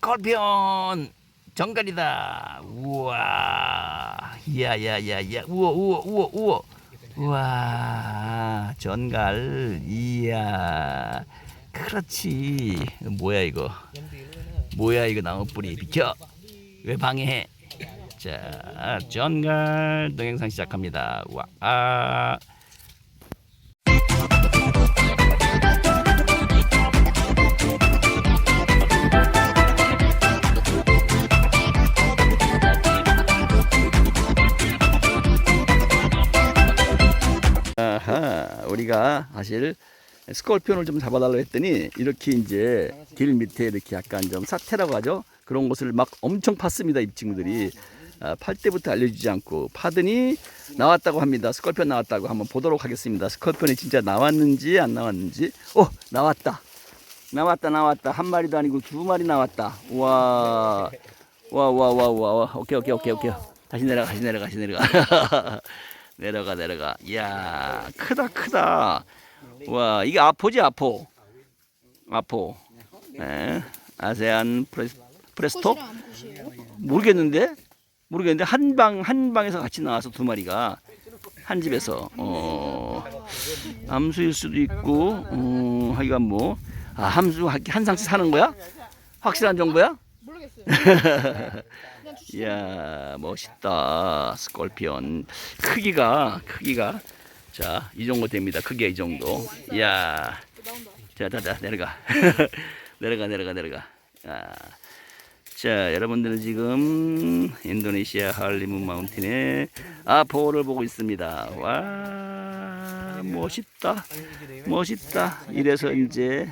스콜피온 정갈이다. 우와. 야야야야. 우와 우와 우와 우와. 우와. 전갈. 이야. 그렇지. 뭐야 이거? 뭐야 이거 나무 뿌리 비켜. 왜 방해해? 자, 전갈 동영상 시작합니다. 와. 아. 우리가 사실 스콜피온을 좀 잡아달라고 했더니 이렇게 이제 길 밑에 이렇게 약간 좀 사태라고 하죠. 그런 곳을 막 엄청 팠습니다. 이 친구들이. 아, 팔 때부터 알려주지 않고 파더니 나왔다고 합니다. 스콜피온 나왔다고 한번 보도록 하겠습니다. 스콜피온이 진짜 나왔는지 안 나왔는지. 오, 나왔다. 나왔다, 나왔다. 한 마리도 아니고 두 마리 나왔다. 와, 와, 와, 와, 와, 와. 오케이, 오케이, 오케이, 오케이. 다시 내려가, 다시 내려가, 다시 내려가. 내려가, 내려가. 이야, 크다, 크다. 와, 이게 아포지, 아포. 아포. 네. 아세안 프레스, 프레스토? 모르겠는데? 모르겠는데 한 방 한 방에서 같이 나와서 두 마리가 한 집에서 어 암수일 수도 있고 어 하여간 뭐 아, 함수 한- 한 상씩 사는 거야? 확실한 정보야? 모르겠어요. 이야 멋있다. 스콜피온 크기가 크기가. 자 이 정도 됩니다. 크기가 이 정도. 이야. 나온다. 자자자 내려가. 내려가 내려가 내려가. 아, 자 여러분들은 지금 인도네시아 할리문 마운틴의 아포를 보고 있습니다. 와 멋있다. 멋있다. 이래서 이제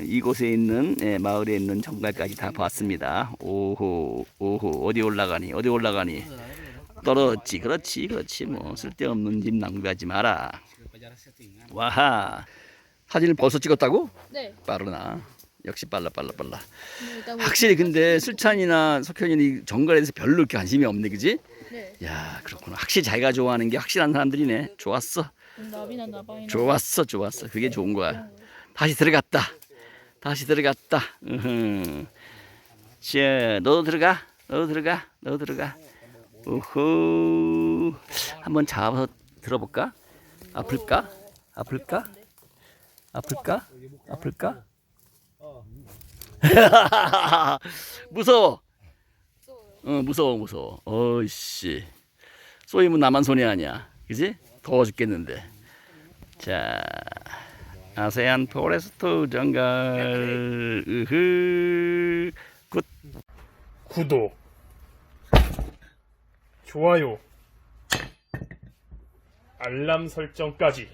이곳에 있는 예, 마을에 있는 정갈까지 다 봤습니다. 오호 오호. 어디 올라가니? 어디 올라가니? 떨어졌지. 그렇지 그렇지. 뭐 쓸데없는 집 낭비하지 마라. 와하. 사진을 벌써 찍었다고? 네. 빠르나? 역시 빨라 빨라 빨라. 뭐뭐 확실히 근데 술찬이나 석현이 정갈에서 별로 이렇게 관심이 없네 그지? 네. 야 그렇구나. 확실히 자기가 좋아하는 게 확실한 사람들이네. 좋았어. 나바이나. 좋았어 좋았어. 그게 좋은 거야. 다시 들어갔다 다시 들어갔다. 자 너도 들어가 너도 들어가 너도 들어가. 우후. 한번 잡아서 들어볼까? 아플까? 아플까? 아플까? 아플까? 무서워. 어 무서워 무서워. 어이씨. 쏘이면 나만 손해 아니야. 그지? 더워 죽겠는데. 자 아세안 포레스트 정갈. 으흐. 굿. 구독, 좋아요, 알람 설정까지